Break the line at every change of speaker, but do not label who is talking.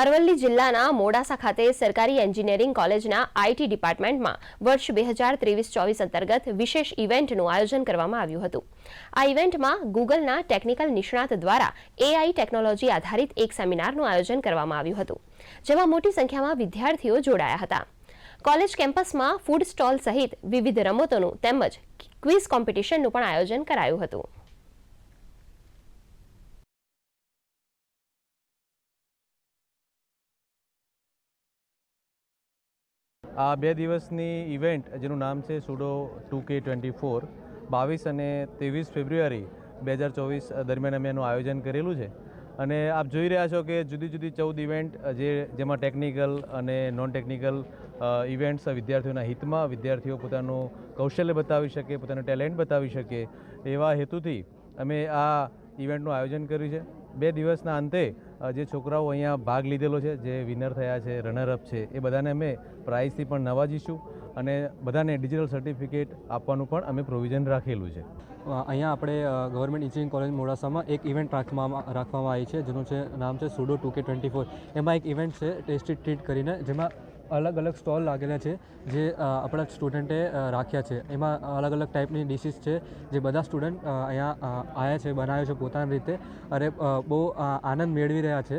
અરવલ્લી જિલ્લાના મોડાસા ખાતે સરકારી એન્જિનિયરિંગ કોલેજના આઈટી ડિપાર્ટમેન્ટમાં વર્ષ બે હજાર ત્રેવીસ ચોવીસ અંતર્ગત વિશેષ ઇવેન્ટનું આયોજન કરવામાં આવ્યું હતું. આ ઇવેન્ટમાં ગૂગલના ટેકનિકલ નિષ્ણાત દ્વારા એઆઈ ટેકનોલોજી આધારિત એક સેમિનારનું આયોજન કરવામાં આવ્યું હતું, જેમાં મોટી સંખ્યામાં વિદ્યાર્થીઓ જોડાયા હતા. કોલેજ કેમ્પસમાં ફૂડ સ્ટોલ સહિત વિવિધ રમતોનું તેમજ ક્વિઝ કોમ્પિટિશનનું પણ આયોજન કરાયું હતું.
આ બે દિવસની ઇવેન્ટ, જેનું નામ છે sudo two K twenty four બાવીસ અને ત્રેવીસ ફેબ્રુઆરી બે હજાર ચોવીસ દરમિયાન અમે એનું આયોજન કરેલું છે. અને આપ જોઈ રહ્યા છો કે જુદી જુદી ચૌદ ઇવેન્ટ, જે જેમાં ટેકનિકલ અને નોન ટેકનિકલ ઇવેન્ટ્સ વિદ્યાર્થીઓના હિતમાં વિદ્યાર્થીઓ પોતાનું કૌશલ્ય બતાવી શકે, પોતાનું ટેલેન્ટ બતાવી શકે, એવા હેતુથી અમે આ ઇવેન્ટનું આયોજન કર્યું છે. બે દિવસના અંતે જે છોકરાઓ અહીંયા ભાગ લીધેલો છે, જે વિનર થયા છે રનરઅપ છે, એ બધાને અમે પ્રાઇઝથી પણ નવાજીશું અને બધાને ડિજિટલ સર્ટિફિકેટ આપવાનું પણ અમે પ્રોવિઝન રાખેલું છે.
અહીંયા આપણે ગવર્મેન્ટ ઇન્જિનિયરિંગ કોલેજ મોડાસામાં એક ઇવેન્ટ રાખવામાં રાખવામાં આવી છે, જેનું છે, નામ છે sudo two K twenty four એમાં એક ઇવેન્ટ છે ટેસ્ટી ટ્રીટ કરીને, જેમાં અલગ અલગ સ્ટોલ લાગેલા છે જે આપણા સ્ટુડન્ટે રાખ્યા છે. એમાં અલગ અલગ ટાઈપની ડિશિસ છે જે બધા સ્ટુડન્ટ અહીંયા આવ્યા છે બનાવ્યો છે પોતાની રીતે. અને બહુ આનંદ મેળવી રહ્યા છે.